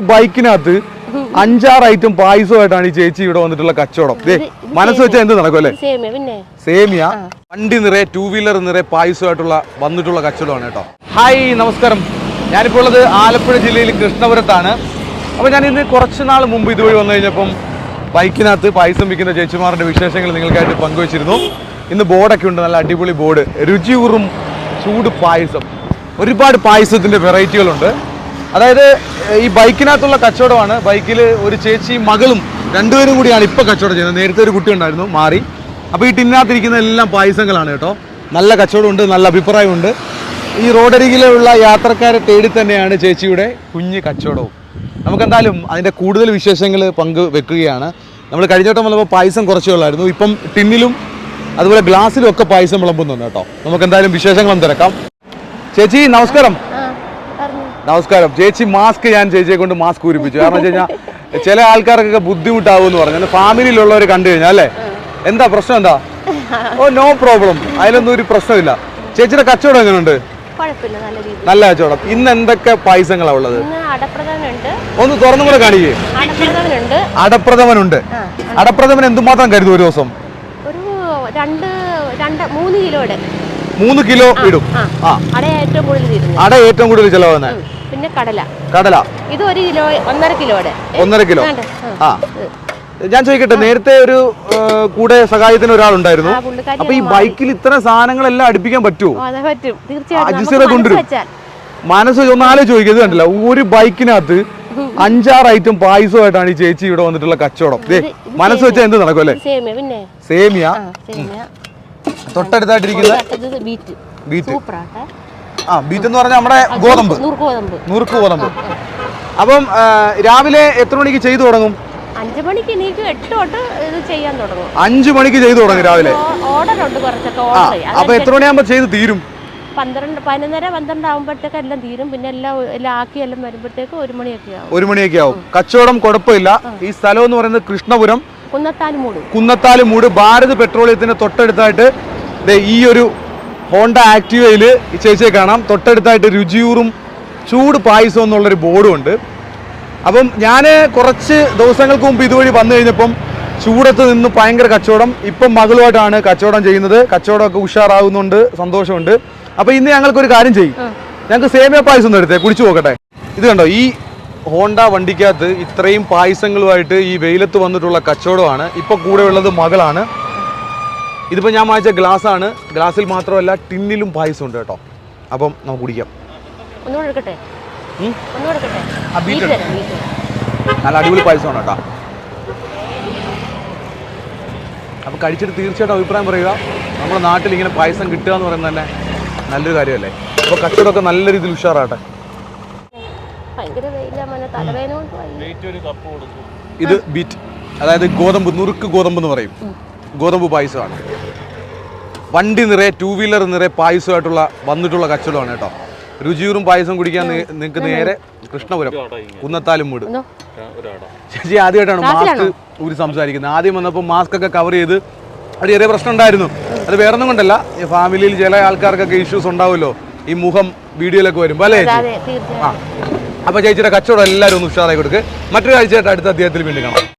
ഒരു ബൈക്കിനകത്ത് അഞ്ചാറ് ഐറ്റം പായസമായിട്ടാണ് ഈ ചേച്ചി ഇവിടെ വന്നിട്ടുള്ള കച്ചവടം. മനസ്സ് വെച്ചാൽ എന്ത് നടക്കും അല്ലേ? സേമിയ വണ്ടി നിറയെ ടൂ വീലർ നിറയെ പായസമായിട്ടുള്ള വന്നിട്ടുള്ള കച്ചവടമാണ് കേട്ടോ. ഹായ് നമസ്കാരം. ഞാനിപ്പോൾ ഉള്ളത് ആലപ്പുഴ ജില്ലയിൽ കൃഷ്ണപുരത്താണ്. അപ്പോൾ ഞാൻ ഇന്ന് കുറച്ച് നാൾ മുമ്പ് ഇതുവഴി വന്നു കഴിഞ്ഞപ്പം ബൈക്കിനകത്ത് പായസം വിൽക്കുന്ന ചേച്ചിമാരുടെ വിശേഷങ്ങൾ നിങ്ങൾക്കായിട്ട് പങ്കുവച്ചിരുന്നു. ഇന്ന് ബോർഡൊക്കെ ഉണ്ട് നല്ല അടിപൊളി ബോർഡ്. രുചിയൂറും ചൂട് പായസം. ഒരുപാട് പായസത്തിന്റെ വെറൈറ്റികളുണ്ട്. അതായത് ഈ ബൈക്കിനകത്തുള്ള കച്ചവടമാണ്. ബൈക്കിൽ ഒരു ചേച്ചിയും മകളും രണ്ടുപേരും കൂടിയാണ് ഇപ്പോൾ കച്ചവടം ചെയ്യുന്നത്. നേരത്തെ ഒരു കുട്ടി ഉണ്ടായിരുന്നു മാറി. അപ്പോൾ ഈ ടിന്നകത്തിരിക്കുന്ന എല്ലാം പായസങ്ങളാണ് കേട്ടോ. നല്ല കച്ചവടമുണ്ട് നല്ല അഭിപ്രായമുണ്ട്. ഈ റോഡരികിലുള്ള യാത്രക്കാരെ തേടി തന്നെയാണ് ചേച്ചിയുടെ കുഞ്ഞ് കച്ചവടവും. നമുക്കെന്തായാലും അതിന്റെ കൂടുതൽ വിശേഷങ്ങൾ പങ്ക് വെക്കുകയാണ്. നമ്മൾ കഴിഞ്ഞ വട്ടം വന്നപ്പോൾ പായസം കുറച്ചേ ഉള്ളായിരുന്നു. ഇപ്പം ടിന്നിലും അതുപോലെ ഗ്ലാസ്സിലും ഒക്കെ പായസം വിളമ്പുന്നുണ്ട് കേട്ടോ. നമുക്ക് എന്തായാലും വിശേഷങ്ങളും തിരക്കാം. ചേച്ചി നമസ്കാരം. നമസ്കാരം. ചേച്ചി മാസ്ക് ഞാൻ ചേച്ചിയെ കൊണ്ട് മാസ്ക് പൂരിപ്പിച്ചു കാരണം വെച്ച് കഴിഞ്ഞാൽ ചില ആൾക്കാർക്കൊക്കെ ബുദ്ധിമുട്ടാവും എന്ന് പറഞ്ഞു ഫാമിലിയിലുള്ളവർ കണ്ടു കഴിഞ്ഞാൽ അല്ലേ? എന്താ പ്രശ്നം എന്താ? ഓ നോ പ്രോബ്ലം അതിലൊന്നും ഒരു പ്രശ്നമില്ല. ചേച്ചിയുടെ കച്ചവടം എങ്ങനെയുണ്ട് നല്ല കച്ചവടം. ഇന്ന് എന്തൊക്കെ പായസങ്ങളാ ഉള്ളത്? ഒന്ന് തുറന്നു കൂടെ കാണിക്കേ. അടപ്രഥമനുണ്ട്. അടപ്രഥമൻ എന്തുമാത്രം കരുതും ഒരു ദിവസം? മൂന്ന് കിലോ ഇടും. അട ഏറ്റവും കൂടുതൽ ചിലവാകുന്നത്. പിന്നെ കടല. കടല. ഇത് ഒരു കിലോ ഒന്നര കിലോയുടെ. ഒന്നര കിലോ. ആ. ഞാൻ ചോദിക്കട്ടെ നേരത്തെ ഒരു കൂടെ സഹായത്തിന് ഒരാളുണ്ടായിരുന്നു. അപ്പൊ ഈ ബൈക്കിൽ ഇത്ര സാധനങ്ങളെല്ലാം അടുപ്പിക്കാൻ പറ്റുമോ പറ്റും. തീർച്ചയായിട്ടും. മനസ്സ് കൊണ്ടുവരും. മനസ്സ് ഒന്ന് ആലോചിച്ച് ചോദിക്കുക ഇത് കണ്ടില്ല. ഒരു ബൈക്കിനകത്ത് അഞ്ചാറ് ഐറ്റം പായസമായിട്ടാണ് ഈ ചേച്ചി ഇവിടെ വന്നിട്ടുള്ള കച്ചവടം. മനസ്സ് വെച്ചാൽ എന്ത് നടക്കും അല്ലേ? സേമിയ തൊട്ടടുത്തായിട്ടിരിക്കുന്ന ബീറ്റ്. ബീറ്റ്. ആ ബീറ്റ് എന്ന് പറഞ്ഞാൽ നമ്മുടെ ഗോതമ്പ്. നൂറ് ഗോതമ്പ്. നുറുക്ക് ഗോതമ്പ്. അപ്പം രാവിലെ എത്ര മണിക്ക് ചെയ്തു തുടങ്ങും? അഞ്ചു മണിക്ക് എനിക്ക് എട്ട് തൊട്ട് ഇത് ചെയ്യാൻ തുടങ്ങും. അഞ്ചു മണിക്ക് ചെയ്തു തുടങ്ങും രാവിലെ? ഓർഡർ ഉണ്ട് കുറച്ചൊക്കെ ഓർഡർ അപ്പൊ എത്ര മണിയാകുമ്പോ ചെയ്ത് തീരും? പന്ത്രണ്ട് പതിനൊന്നര പന്ത്രണ്ട് ആകുമ്പോഴത്തേക്ക് എല്ലാം തീരും. പിന്നെ എല്ലാം എല്ലാം ആക്കി എല്ലാം വരുമ്പോഴത്തേക്ക് ഒരു മണിയൊക്കെ ആവും. ഒരു മണിയൊക്കെ ആവും. കച്ചവടം കുഴപ്പമില്ല. ഈ സ്ഥലം എന്ന് പറയുന്നത് കൃഷ്ണപുരം. കുന്നത്താലും മൂടും മൂട് ഭാരത് പെട്രോളിയത്തിന്റെ തൊട്ടടുത്തായിട്ട് ഈ ഒരു ഹോണ്ട ആക്റ്റീവയിൽ ഈ ചേച്ചിയെ കാണാം. തൊട്ടടുത്തായിട്ട് രുചിയൂറും ചൂട് പായസം എന്നുള്ളൊരു ബോർഡും ഉണ്ട്. അപ്പം ഞാൻ കുറച്ച് ദിവസങ്ങൾക്ക് മുമ്പ് ഇതുവഴി വന്നു കഴിഞ്ഞപ്പം ചൂടത്ത് നിന്ന് ഭയങ്കര കച്ചവടം. ഇപ്പം മകളുമായിട്ടാണ് കച്ചവടം ചെയ്യുന്നത്. കച്ചവടമൊക്കെ ഉഷാറാവുന്നുണ്ട് സന്തോഷമുണ്ട്. അപ്പോൾ ഇന്ന് ഞങ്ങൾക്കൊരു കാര്യം ചെയ്യും. ഞങ്ങൾക്ക് സേമിയ പായസം ഒന്ന് എടുത്തേ കുടിച്ചു നോക്കട്ടെ. ഇത് കണ്ടോ ഈ ഹോണ്ട വണ്ടിക്കകത്ത് ഇത്രയും പായസങ്ങളുമായിട്ട് ഈ വെയിലത്ത് വന്നിട്ടുള്ള കച്ചവടമാണ്. ഇപ്പം കൂടെയുള്ളത് മകളാണ്. ഇതിപ്പോൾ ഞാൻ വാങ്ങിച്ച ഗ്ലാസ് ആണ് ഗ്ലാസ്സിൽ മാത്രമല്ല ടിന്നിലും പായസം ഉണ്ട് കേട്ടോ. അപ്പം നമുക്ക് കുടിക്കാം. നല്ല അടിപൊളി പായസമാണ് കേട്ടോ. അപ്പം കഴിച്ചിട്ട് തീർച്ചയായിട്ടും അഭിപ്രായം പറയുക. നമ്മുടെ നാട്ടിൽ ഇങ്ങനെ പായസം കിട്ടുക എന്ന് പറയുന്നത് തന്നെ നല്ലൊരു കാര്യമല്ലേ? അപ്പോൾ കച്ചവടമൊക്കെ നല്ല രീതിയിൽ ഉഷാറാട്ടെ. ഇത് ബീറ്റ്. അതായത് ഗോതമ്പ് നുറുക്ക് ഗോതമ്പ് എന്ന് പറയും. ഗോതമ്പ് പായസമാണ്. വണ്ടി നിറയെ ടൂ വീലർ നിറയെ പായസമായിട്ടുള്ള വന്നിട്ടുള്ള കച്ചവടമാണ് കേട്ടോ. രുചിയൂറും പായസം കുടിക്കാൻ നിങ്ങൾക്ക് നേരെ കൃഷ്ണപുരം കുന്നത്താലും മൂട്. ചേച്ചി ആദ്യമായിട്ടാണ് മാസ്ക് ഊരി സംസാരിക്കുന്നത്? ആദ്യം വന്നപ്പോൾ മാസ്ക് ഒക്കെ കവർ ചെയ്ത് ഒരു ചെറിയ പ്രശ്നം ഉണ്ടായിരുന്നു. അത് വേറെ ഒന്നും കൊണ്ടല്ല. ഈ ഫാമിലിയിൽ ചില ആൾക്കാർക്കൊക്കെ ഇഷ്യൂസ് ഉണ്ടാവുമല്ലോ. ഈ മുഖം വീഡിയോയിലൊക്കെ വരുമ്പോൾ അല്ലേ അതെ ആ. അപ്പോൾ ചേച്ചിയുടെ കച്ചവടം എല്ലാവരും ഒന്ന് ഉഷാറായി കൊടുക്ക്. മറ്റൊരാഴ്ചയായിട്ട് അടുത്ത അദ്ദേഹത്തിൽ വീണ്ടും കാണാം.